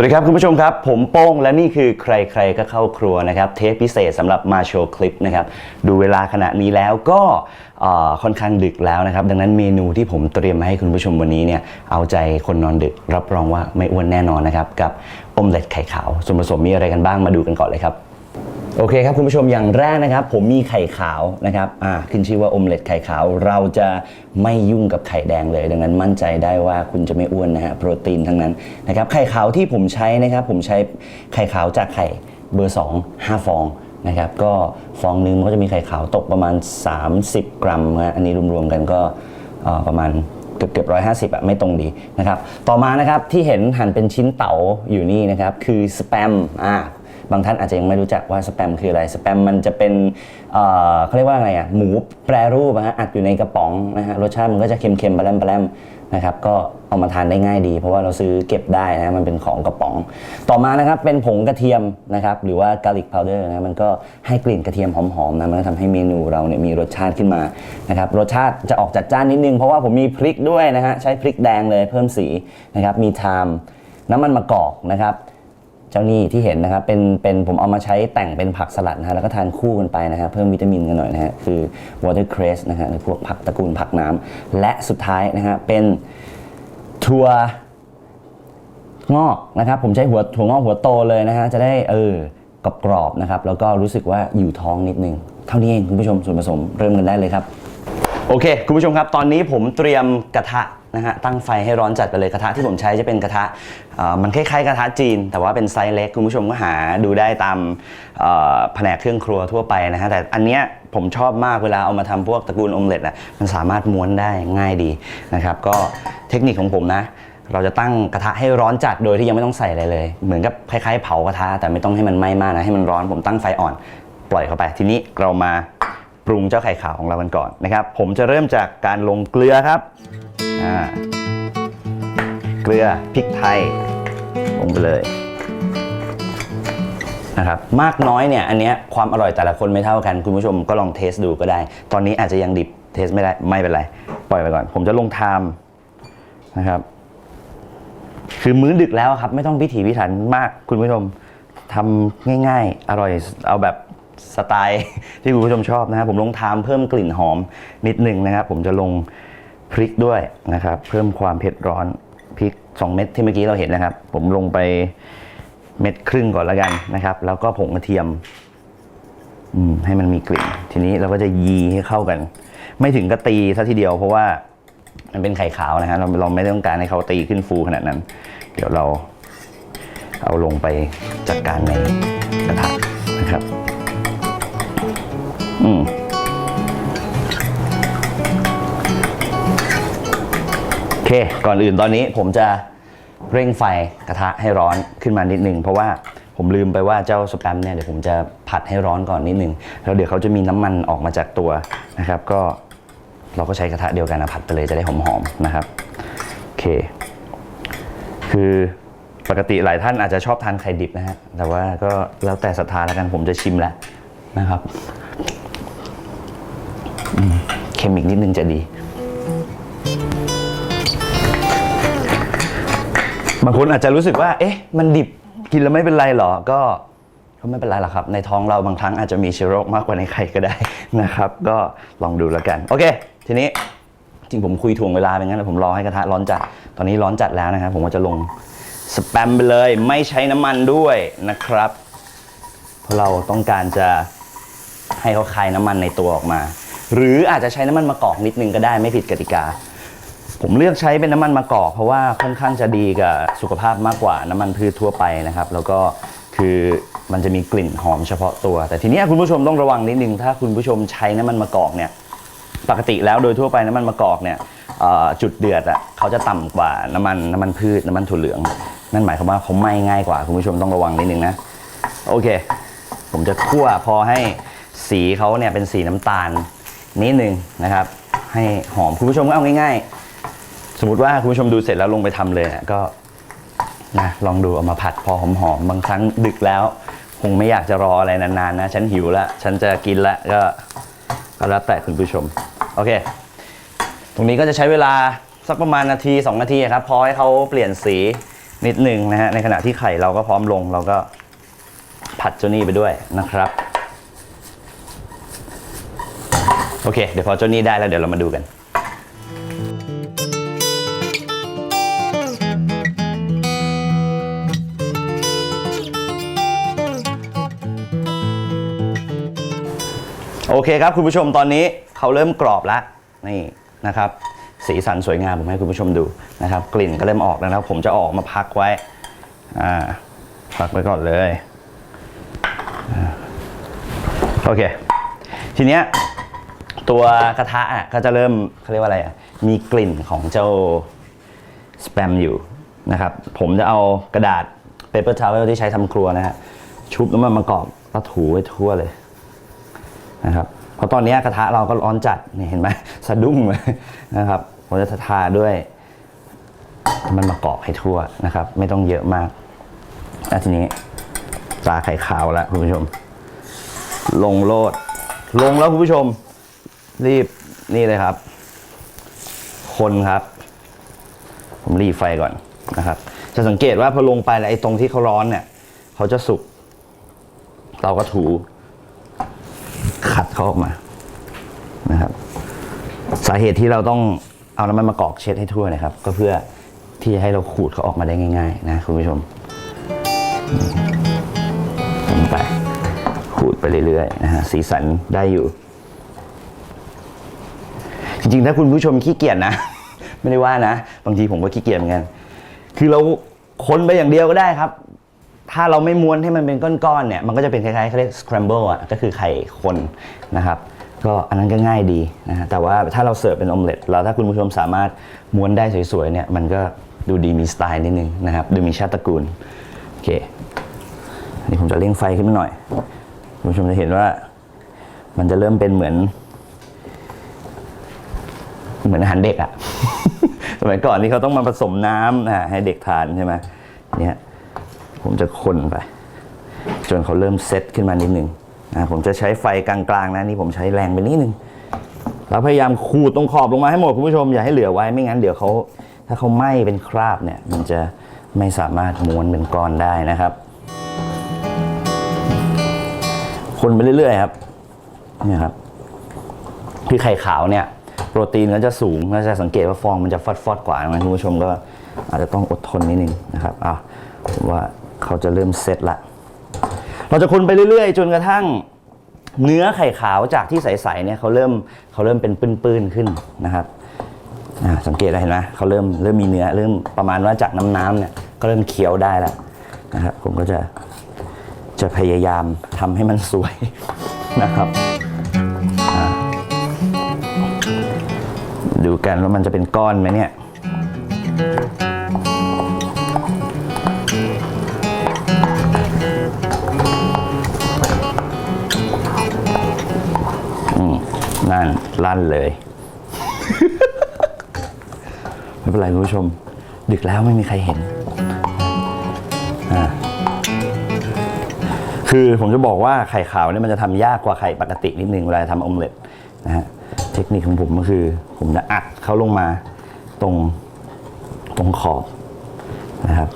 สวัสดีครับ คุณผู้ชมครับ ผมโป้งและนี่คือใครๆก็เข้าครัวนะครับ เทปพิเศษสำหรับมาโชว์คลิปนะครับ ดูเวลาขณะนี้แล้วก็เอ่อค่อนข้างดึกแล้วนะครับ ดังนั้นเมนูที่ผมเตรียมมาให้คุณผู้ชมวันนี้เนี่ยเอาใจคนนอนดึกรับรองว่าไม่อ้วนแน่นอนนะครับ กับอมเล็ตไข่ขาวส่วนผสมมีอะไรกันบ้างมาดูกันก่อนเลยครับ โอเคครับคุณผู้ชมอย่างแรกนะครับ ผมมีไข่ขาวนะครับอ่าขึ้นชื่อว่าอมเล็ตไข่ขาว เราจะไม่ยุ่งกับไข่แดงเลย ดังนั้นมั่นใจได้ว่าคุณจะไม่อ้วนนะฮะโปรตีนทั้งนั้นนะครับไข่ขาวที่ผมใช้นะครับ ผมใช้ไข่ขาวจากไข่เบอร์ 2 5 ฟองนะครับก็ฟองนึงมันก็จะมีไข่ขาวตกประมาณ 30 กรัมนะฮะอันนี้รวมๆกันก็ประมาณเกือบเกือบร้อยห้าสิบอะไม่ตรงดีนะครับ ต่อมานะครับที่เห็นหั่นเป็นชิ้นเต๋าอยู่นี่นะครับ คือสแปมอ่า บางท่านอาจจะยังไม่รู้จักว่าสแปมคืออะไรสแปมมันจะเป็นเอ่อเขาเรียกว่าอะไรอะหมูแปรรูปนะฮะอัดอยู่ในกระป๋องนะฮะรสชาติมันก็จะเค็มๆปลาแรมปลาแรมนะครับก็เอามาทานได้ง่ายดี เพราะว่าเราซื้อเก็บได้นะมันเป็นของกระป๋อง ต่อมานะครับเป็นผงกระเทียมนะครับหรือว่า garlic powder นะมันก็ให้กลิ่นกระเทียมหอมๆนะมันก็ทำให้เมนูเราเนี่ยมีรสชาติขึ้นมานะครับรสชาติจะออกจัดจ้านนิดนึงเพราะว่าผมมีพริกด้วยนะฮะใช้พริกแดงเลยเพิ่มสีนะครับมีไทม์น้ำมันมะกอกนะครับ เจ้านี่ที่เห็นนะครับเป็นเป็นผมเอามาใช้แต่งเป็นผักสลัดนะฮะแล้วก็ทานคู่กันไปนะฮะเพิ่มวิตามินกันหน่อยนะฮะคือ watercress นะฮะหรือพวกผักตระกูลผักน้ำและสุดท้ายนะฮะเป็นถั่วงอกนะครับผมใช้หัวถั่วงอกหัวโตเลยนะฮะจะได้เออกรอบๆนะครับแล้วก็รู้สึกว่าอยู่ท้องนิดนึง เท่านี้เองคุณผู้ชมส่วนผสมเริ่มกันได้เลยครับ โอเค คุณผู้ชมครับ ตอนนี้ผมเตรียมกระทะ นะฮะตั้งไฟให้ร้อนจัดไปเลยกระทะที่ผมใช้จะเป็นกระทะมันคล้ายๆกระทะจีน แต่ว่าเป็นไซส์เล็กคุณผู้ชมก็หาดูได้ตามแผนกเครื่องครัวทั่วไปนะฮะแต่อันเนี้ยผมชอบมากเวลาเอามาทำพวกตระกูลอมเล็ตอะมันสามารถม้วนได้ง่ายดีนะครับก็เทคนิคของผมนะเราจะตั้งกระทะให้ร้อนจัดโดยที่ยังไม่ต้องใส่อะไรเลย เหมือนกับคล้ายๆเผากระทะแต่ไม่ต้องให้มันไหม้มากนะให้มันร้อนผมตั้งไฟอ่อน ปล่อยเข้าไป ทีนี้เรามา รุงเจ้าไข่ขาวของเรากันก่อนนะครับ ผมจะเริ่มจากการลงเกลือครับเกลือพริกไทยลงไปเลยนะครับมากน้อยเนี่ยอันเนี้ยความอร่อยแต่ละคนไม่เท่ากัน คุณผู้ชมก็ลองเทสดูก็ได้ ตอนนี้อาจจะยังดิบเทสไม่ได้ไม่เป็นไรปล่อยไปก่อน ผมจะลงไทม์นะครับคือมื้อดึกแล้วครับ ไม่ต้องพิถีพิถันมากคุณผู้ชมทำง่าย ๆ อร่อยเอาแบบ สไตล์ที่คุณผู้ชมชอบนะครับผมลงทามเพิ่มกลิ่นหอมนิดนึงนะครับ ผมจะลงพริกด้วยนะครับ เพิ่มความเผ็ดร้อนพริก 2 เม็ดที่เมื่อกี้เราเห็นนะครับ ผมลงไปเม็ดครึ่งก่อนแล้วกันนะครับ แล้วก็ผงกระเทียมอืมให้มันมีกลิ่น ทีนี้เราก็จะยีให้เข้ากัน ไม่ถึงกระตีซะทีเดียว เพราะว่ามันเป็นไข่ขาวนะฮะเราเราไม่ต้องการให้เขาตีขึ้นฟูขนาดนั้น เดี๋ยวเราเอาลงไปจัดการในกระทะนะครับ อืมโอเค ก่อนอื่นตอนนี้ผมจะเร่งไฟกระทะให้ร้อนขึ้นมานิดนึง เพราะว่าผมลืมไปว่าเจ้าสแปมเนี่ยเดี๋ยวผมจะผัดให้ร้อนก่อนนิดนึง แล้วเดี๋ยวเขาจะมีน้ำมันออกมาจากตัวนะครับ ก็เราก็ใช้กระทะเดียวกันนะผัดไปเลยจะได้หอมๆนะครับโอเค คือปกติหลายท่านอาจจะชอบทานไข่ดิบนะฮะแต่ว่าก็แล้วแต่ศรัทธาแล้วกันผมจะชิมแล้วนะครับอืมเค็มอีก นิดนึงจะดี บางคนอาจจะรู้สึกว่า เอ๊ะ มันดิบกินแล้วไม่เป็นไรหรอ ก็ก็ไม่เป็นไรหรอกครับ ในท้องเราบางครั้งอาจจะมีเชื้อโรคมากกว่าในไข่ก็ได้นะครับ ก็ลองดูแล้วกัน โอเค ทีนี้จริงผมคุยถ่วงเวลาไปงั้นเลยผมรอให้กระทะร้อนจัด ตอนนี้ร้อนจัดแล้วนะครับ ผมก็จะลงสแปมไปเลย ไม่ใช้น้ำมันด้วยนะครับ เพราะเราต้องการจะให้เขาคายน้ำมันในตัวออกมา หรืออาจจะใช้น้ำมันมะกอกนิดนึงก็ได้ไม่ผิดกติกา ผมเลือกใช้เป็นน้ำมันมะกอก เพราะว่าค่อนข้างจะดีกับสุขภาพมากกว่าน้ำมันพืชทั่วไปนะครับ แล้วก็คือมันจะมีกลิ่นหอมเฉพาะตัว แต่ทีนี้คุณผู้ชมต้องระวังนิดนึงถ้าคุณผู้ชมใช้น้ำมันมะกอกเนี่ยปกติแล้วโดยทั่วไปน้ำมันมะกอกเนี่ยจุดเดือดอะเขาจะต่ำกว่าน้ำมันน้ำมันพืชน้ำมันถั่วเหลือง นั่นหมายความว่าเขาไหม้ง่ายกว่าคุณผู้ชมต้องระวังนิดนึงนะโอเค ผมจะคั่วพอให้สีเขาเนี่ยเป็นสีน้ำตาล นิดนึงนะครับ ให้หอมคุณผู้ชมก็เอาง่ายๆ สมมติว่าคุณผู้ชมดูเสร็จแล้วลงไปทำเลยก็นะลองดูเอามาผัดพอหอมๆบางครั้งดึกแล้ว คงไม่อยากจะรออะไรนานๆนะฉันหิวล้วฉันจะกินล้วก็ก็แล้วแต่คุณผู้ชมโอเค ตรงนี้ก็จะใช้เวลาสักประมาณนาที 2 นาทีครับพอให้เขาเปลี่ยนสีนิดหนึ่งนะฮะในขณะที่ไข่เราก็พร้อมลงเราก็ผัดเจ้านี่ไปด้วยนะครับ โอ เค เดี๋ยวพอเจ้านี่ได้แล้วเดี๋ยวเรามาดูกันโอเคครับคุณผู้ชมตอนนี้เขาเริ่มกรอบแล้วนี่นะครับ สีสันสวยงามผมให้คุณผู้ชมดูนะครับ กลิ่นก็เริ่มออกแล้วนะครับ ผมจะออกมาพักไว้อ่าพักไว้ก่อนเลยอโอเค ทีเนี้ย ตัวกระทะอะก็จะเริ่มเขาเรียกว่าอะไรอะมีกลิ่นของเจ้าสแปมอยู่นะครับผมจะเอากระดาษเปเปอร์ทาวเวลที่ใช้ทำครัวนะฮะชุบน้ำมันมะกอกแล้วถูไว้ทั่วเลยนะครับเพราะตอนนี้กระทะเราก็ร้อนจัดนี่เห็นไหมสะดุ้งเลยนะครับผมจะทาด้วยมันมากอกให้ทั่วนะครับ ไม่ต้องเยอะมากแล้วทีนี้ปลาไข่ขาวแล้วคุณผู้ชม ลงโลด ลงแล้วคุณผู้ชม รีบนี่เลยครับ คนครับ ผมรีบไฟก่อนนะครับ จะสังเกตว่าพอลงไปแล้วไอ้ตรงที่เขาร้อนเนี่ยเขาจะสุก เราก็ถู ขัดเขาออกมานะครับ สาเหตุที่เราต้องเอาน้ำมันมะกอกเช็ดให้ทั่วนะครับ ก็เพื่อที่จะให้เราขูดเขาออกมาได้ง่าย ๆ นะคุณผู้ชมลงไปขูดไปเรื่อยๆนะฮะสีสันได้อยู่ จริงๆถ้าคุณผู้ชมขี้เกียจนะ ไม่ได้ว่านะ บางทีผมก็ขี้เกียจเหมือนกัน คือเราคนไปอย่างเดียวก็ได้ครับ ถ้าเราไม่ม้วนให้มันเป็นก้อนๆเนี่ย มันก็จะเป็นคล้ายๆเขาเรียก scramble อะ ก็คือไข่คนนะครับ ก็อันนั้นก็ง่ายดีนะฮะ แต่ว่าถ้าเราเสิร์ฟเป็นออมเล็ตแล้วถ้าคุณผู้ชมสามารถม้วนได้สวยๆเนี่ย มันก็ดูดีมีสไตล์นิดนึงนะครับ ดูมีชาติตระกูล โอเคนนี้ผมจะเร่งไฟขึ้นมาหน่อย คุณผู้ชมจะเห็นว่า มันจะเริ่มเป็นเหมือน เหมือนอาหารเด็กอะสมัยก่อนที่เขาต้องมาผสมน้ำอะให้เด็กทานใช่ไหมเนี่ยผมจะคนไป จนเขาเริ่มเซตขึ้นมานิดนึงนะผมจะใช้ไฟกลางๆนะนี่ผมใช้แรงไปนิดนึงแล้วพยายามขูดตรงขอบลงมาให้หมดคุณผู้ชมอย่าให้เหลือไว้ไม่งั้นเดี๋ยวเขาถ้าเขาไหม้เป็นคราบเนี่ย มันจะไม่สามารถม้วนเป็นก้อนได้นะครับ คนไปเรื่อยๆครับเนี่ยครับคือไข่ขาวเนี่ย โปรตีนก็จะสูงแล้วจะสังเกตว่าฟองมันจะฟอดๆกว่านะคุณผู้ชมก็อาจจะต้องอดทนนิดนึงนะครับอะผมว่าเขาจะเริ่มเซตละ เราจะคนไปเรื่อยๆ จนกระทั่งเนื้อไข่ขาวจากที่ใสๆเนี่ยเขาเริ่มเขาเริ่มเป็นปื้นๆขึ้นนะครับสังเกตได้เห็นไหมเขาเริ่มเริ่มมีเนื้อเริ่มประมาณว่าจากน้ำๆเนี่ยก็เริ่มเคี้ยวได้แล้วนะครับผมก็จะจะพยายามทำให้มันสวยนะครับ ดูกันว่ามันจะเป็นก้อนไหมเนี่ยนั่นลั่นเลย ไม่เป็นไรคุณผู้ชม ดึกแล้วไม่มีใครเห็นอ่าคือผมจะบอกว่าไข่ขาวเนี่ยมันจะทำยากกว่าไข่ปกตินิดนึงเวลาทำออมเล็ตนะฮะเทคนิคของผมก็คือ ผมจะอัดเขาลงมาตรงตรงขอบนะครับ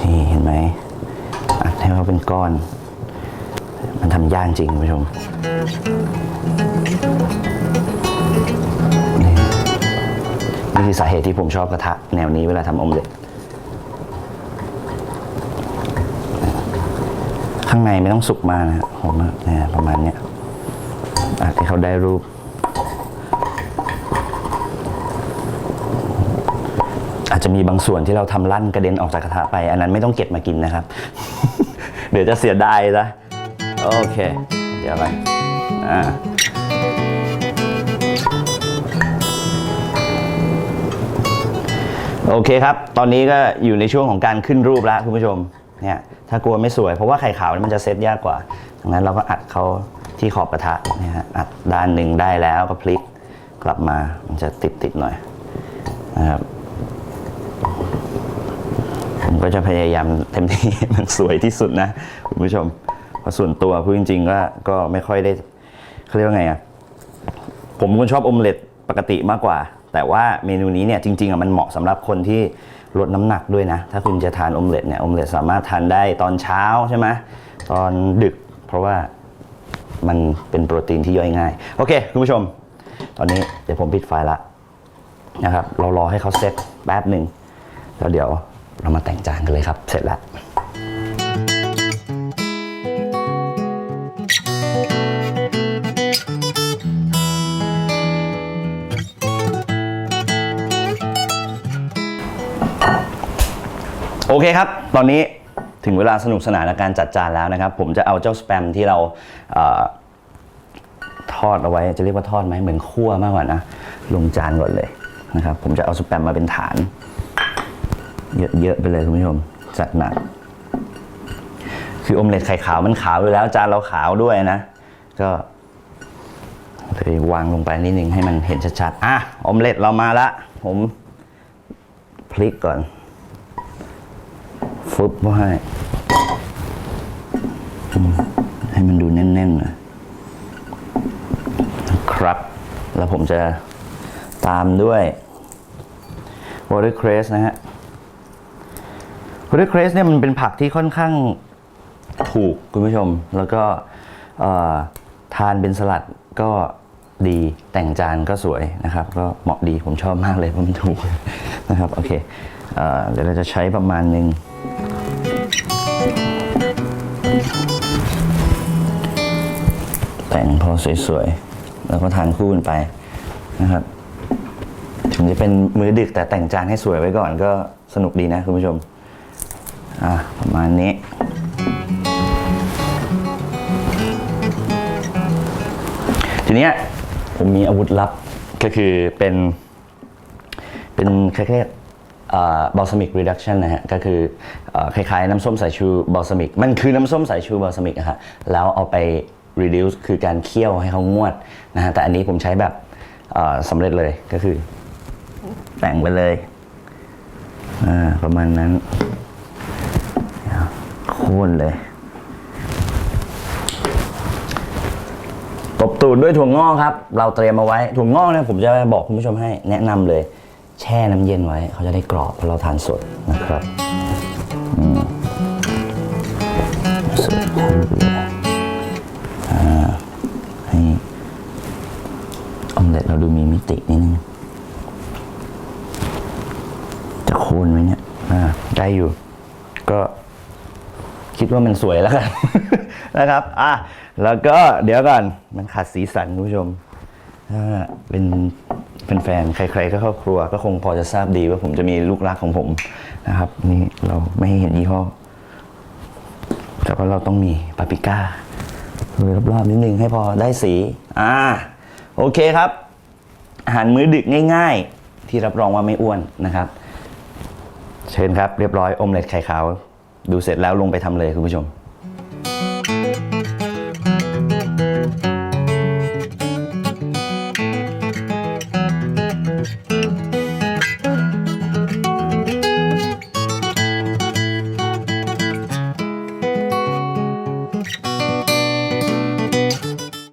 นี่เห็นไหมอัดให้เขาเป็นก้อน มันทำยากจริงคุณผู้ชมนี่นี่คือสาเหตุที่ผมชอบกระทะแนวนี้เวลาทำอมเล็ตข้างในไม่ต้องสุกมากนะครับผมนี่ยประมาณเนี้ย อาจให้เขาได้รูป อาจจะมีบางส่วนที่เราทำลั่นกระเด็นออกจากกระทะไป อันนั้นไม่ต้องเก็บมากินนะครับ เดี๋ยวจะเสียดายนะโอเค เดี๋ยวไปอ่าโอเคครับ ตอนนี้ก็อยู่ในช่วงของการขึ้นรูปแล้วคุณผู้ชม เนี่ย ถ้ากลัวไม่สวย เพราะว่าไข่ขาวนี่มันจะเซตยากกว่าดังนั้นเราก็อัดเขา ที่ขอบกระทะเนี่ยฮะอัดด้านหนึ่งได้แล้วก็พลิกกลับมามันจะติดติดๆหน่อยนะครับผมก็จะพยายามเต็มที่มันสวยที่สุดนะคุณผู้ชมพราะส่วนตัวพูดจริงๆก็ก็ไม่ค่อยได้เขาเรียกว่าไงอะผมคนชอบอมเล็ตปกติมากกว่า แต่ว่าเมนูนี้เนี่ยจริงๆอะมันเหมาะสำหรับคนที่ลดน้ำหนักด้วยนะ ถ้าคุณจะทานออมเล็ตเนี่ยอมเล็ตสามารถทานได้ตอนเช้าใช่ไหมตอนดึก เพราะว่า มันเป็นโปรตีนที่ย่อยง่าย โอเคคุณผู้ชม ตอนนี้เดี๋ยวผมปิดไฟละนะครับ เรารอให้เขาเซ็ตแป๊บหนึ่งแล้วเดี๋ยวเรามาแต่งจานกันเลยครับ เสร็จแล้วโอเคครับ ตอนนี้ ถึงเวลาสนุกสนานในการจัดจานแล้วนะครับ ผมจะเอาเจ้าสแปมที่เราเออทอดเอาไว้จะเรียกว่าทอดไหมเหมือนคั่วมากกว่านะลงจานก่อนเลยนะครับ ผมจะเอาสแปมมาเป็นฐาน เยอะๆไปเลยคุณผู้ชมจัดหนักคืออมเล็ตไข่ขาวมันขาวอยู่แล้วจานเราขาวด้วยนะ ก็เลยวางลงไปนิดนึงให้มันเห็นชัดๆอะอมเล็ตเรามาละผมพลิกก่อน ฟึบว่าให้ให้มันดูแน่นๆนะครับ แล้วผมจะตามด้วย watercress นะฮะ watercress เนี่ยมันเป็นผักที่ค่อนข้างถูกคุณผู้ชม แล้วก็ทานเป็นสลัดก็ดีแต่งจานก็สวยนะครับ ก็เหมาะดีผมชอบมากเลยเพราะมันถูกนะครับ โอเคเอเดี๋ยวเราจะใช้ประมาณหนึ่ง แต่งพอสวยๆ แล้วก็ทานคู่กันไปนะครับ ถึงจะเป็นมื้อดึกแต่แต่งจานให้สวยไว้ก่อนก็สนุกดีนะคุณผู้ชม อะประมาณนี้ ทีเนี้ยผมมีอาวุธลับก็คือเป็นเป็นคล้ายๆบอลซามิกรีดักชันนะฮะ ก็คืออคล้ายๆ น้ำส้มสายชูบอลซามิก มันคือน้ำส้มสายชูบอลซามิกอะฮะ แล้วเอาไป reduce คือการเคี่ยวให้เขางวดนะฮะแต่อันนี้ผมใช้แบบสำเร็จเลยก็คือ แต่งไปเลยประมาณนั้นโค่นเลยตบตูดด้วยถั่วงอกครับ เราเตรียมเอาไว้ถั่วงอกเนี่ยผมจะบอกคุณผู้ชมให้แนะนำเลย แช่น้ำเย็นไว้ เขาจะได้กรอบเพราะเราทานสดนะครับ ตินิดนึงจะโคนไหมเนี่ยได้อยู่ ก็คิดว่ามันสวยแล้วกัน นะครับ อะ แล้วก็เดี๋ยวก่อน มันขาดสีสันคุณผู้ชมถ้าเป็นเป็นแฟนใคร ๆ ก็ครอบครัว ก็คงพอจะทราบดีว่าผมจะมีลูกรักของผมนะครับ นี่เราไม่ให้เห็นยี่ห้อแต่ว่าเราต้องมีปาปิก้าโรยรอบๆนิดนึงให้พอได้สี อ่า โอเคครับ อาหารมื้อดึกง่ายๆ ที่รับรองว่าไม่อ้วนนะครับ เชิญครับเรียบร้อยอมเล็ตไข่ขาว ดูเสร็จแล้วลงไปทำเลยคุณผู้ชม